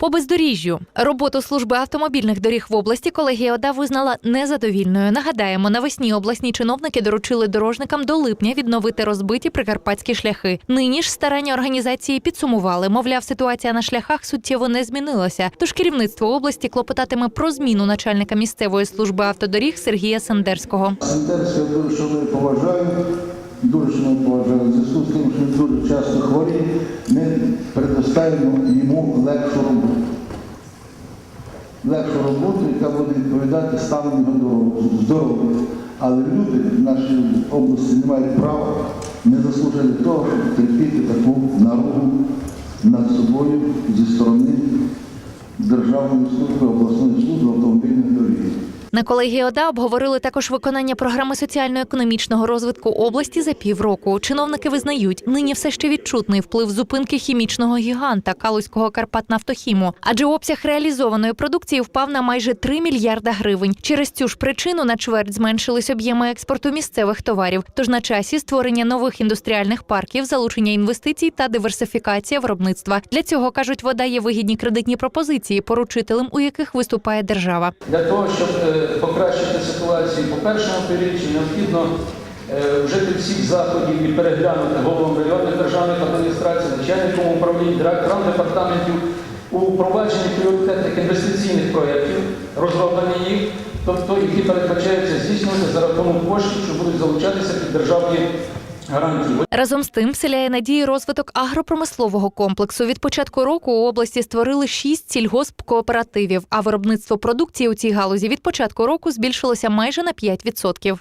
По бездоріжжю роботу служби автомобільних доріг в області колегія ОДА визнала незадовільною. Нагадаємо, навесні обласні чиновники доручили дорожникам до липня відновити розбиті прикарпатські шляхи. Нині ж старання організації підсумували. Мовляв, ситуація на шляхах суттєво не змінилася. Тож керівництво області клопотатиме про зміну начальника місцевої служби автодоріг Сергія я дуже поважаю, дуже шаную, поважаю. В зв'язку з тим, що він дуже часто хворіє, ми предоставимо йому легшу роботу. Легшу роботу, яка буде відповідати стану його здоров'я. Але люди в нашій області не мають права, не заслужили того, щоб терпіти таку наругу над собою зі сторони Державної служби, обласної. На колегії ОДА обговорили також виконання програми соціально-економічного розвитку області за півроку. Чиновники визнають, нині все ще відчутний вплив зупинки хімічного гіганта Калузького Карпатнафтохіму, адже обсяг реалізованої продукції впав на майже 3 мільярда гривень. Через цю ж причину на чверть зменшились об'єми експорту місцевих товарів. Тож на часі створення нових індустріальних парків, залучення інвестицій та диверсифікація виробництва. Для цього кажуть, вода є вигідні кредитні пропозиції, поручителем у яких виступає держава. Для того, щоб е, покращити ситуацію по першому півріччю, необхідно е, вжити всіх заходів і переглянути головам районних державних адміністрацій, начальником управлінь, директорам департаментів у впровадженні пріоритетних інвестиційних проєктів, розроблення їх, тобто які передбачаються здійснювати за рахунок коштів, що будуть залучатися під державні. Разом з тим вселяє надії розвиток агропромислового комплексу. Від початку року у області створили шість сільгоспкооперативів, а виробництво продукції у цій галузі від початку року збільшилося майже на 5%.